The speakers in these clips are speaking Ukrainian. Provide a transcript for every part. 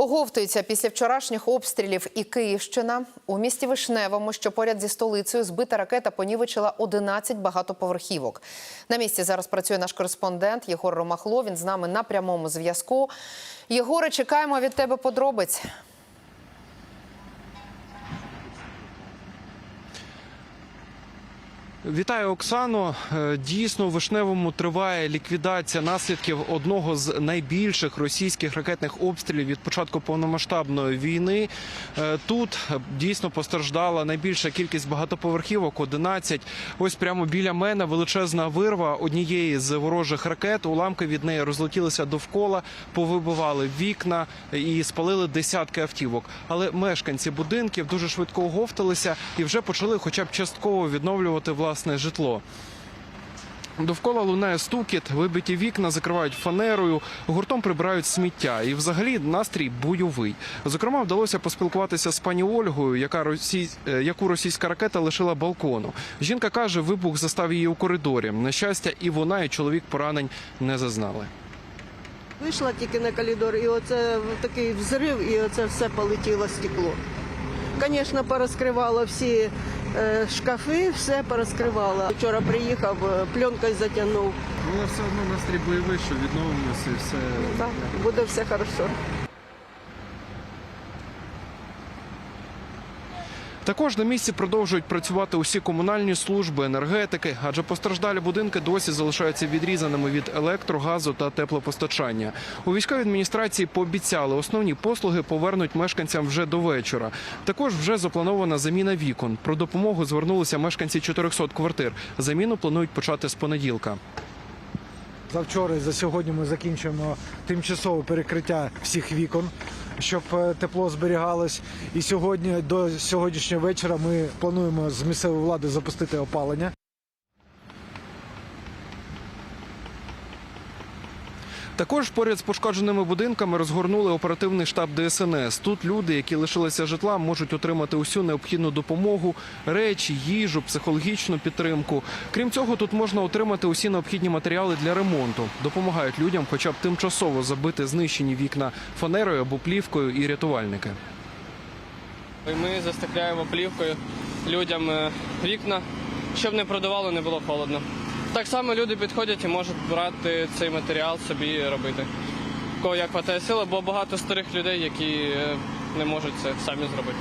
Оговтується після вчорашніх обстрілів і Київщина. У місті Вишневому, що поряд зі столицею, збита ракета понівечила 11 багатоповерхівок. На місці зараз працює наш кореспондент Єгор Ромахло. Він з нами на прямому зв'язку. Єгоре, чекаємо від тебе подробиць. Вітаю, Оксано. Е, Дійсно, у Вишневому триває ліквідація наслідків одного з найбільших російських ракетних обстрілів від початку повномасштабної війни. Е, Тут е, дійсно постраждала найбільша кількість багатоповерхівок 11. Ось прямо біля мене величезна вирва однієї з ворожих ракет. Уламки від неї розлетілися довкола, повибивали вікна і спалили десятки автівок. Але мешканці будинків дуже швидко оговталися і вже почали, хоча б частково відновлювати власне житло. Довкола лунає стукіт, вибиті вікна закривають фанерою, гуртом прибирають сміття. І взагалі настрій бойовий. Зокрема, вдалося поспілкуватися з пані Ольгою, яка росій... е, яку російська ракета лишила балкону. Жінка каже, вибух застав її у коридорі. На щастя, і вона, і чоловік поранень не зазнали. Вийшла тільки на коридор, і оце такий взрив, і оце все полетіло стекло. Звісно, порозкривало всі шкафи, все порозкривало. Вчора приїхав, пленкою затягнув. Але все одно настрій бойовий, що відновимося і все. Так, буде все хорошо. Також на місці продовжують працювати усі комунальні служби, енергетики, адже постраждалі будинки досі залишаються відрізаними від електро, газу та теплопостачання. У військовій адміністрації пообіцяли, основні послуги повернуть мешканцям вже до вечора. Також вже запланована заміна вікон. Про допомогу звернулися мешканці 400 квартир. Заміну планують почати з понеділка. Завчора і за сьогодні ми закінчуємо тимчасове перекриття всіх вікон, щоб е, тепло зберігалось. І сьогодні до сьогоднішнього вечора ми плануємо з місцевої влади запустити опалення. Також поряд з пошкодженими будинками розгорнули оперативний штаб ДСНС. Тут люди, які лишилися житла, можуть отримати усю необхідну допомогу, речі, їжу, психологічну підтримку. Крім цього, тут можна отримати усі необхідні матеріали для ремонту. Допомагають людям, хоча б тимчасово забити знищені вікна фанерою або плівкою і рятувальники. Ми застекляємо плівкою людям е, вікна, щоб не продувало, не було холодно. Так само люди підходять і можуть брати цей матеріал собі робити. Кого як хватає сили, бо багато старих людей, які е, не можуть це самі зробити.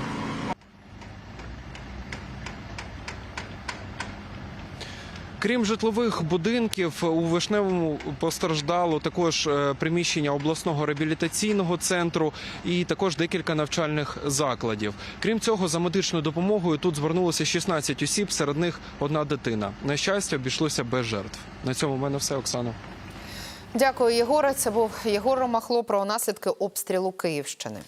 Крім житлових будинків, у Вишневому постраждало також е, приміщення обласного реабілітаційного центру і також декілька навчальних закладів. Крім цього, за медичною допомогою тут звернулося 16 осіб, серед них одна дитина. На щастя, обійшлося без жертв. На цьому в мене все, Оксано. Дякую, Єгоре. Це був Єгор Ромахло про наслідки обстрілу Київщини.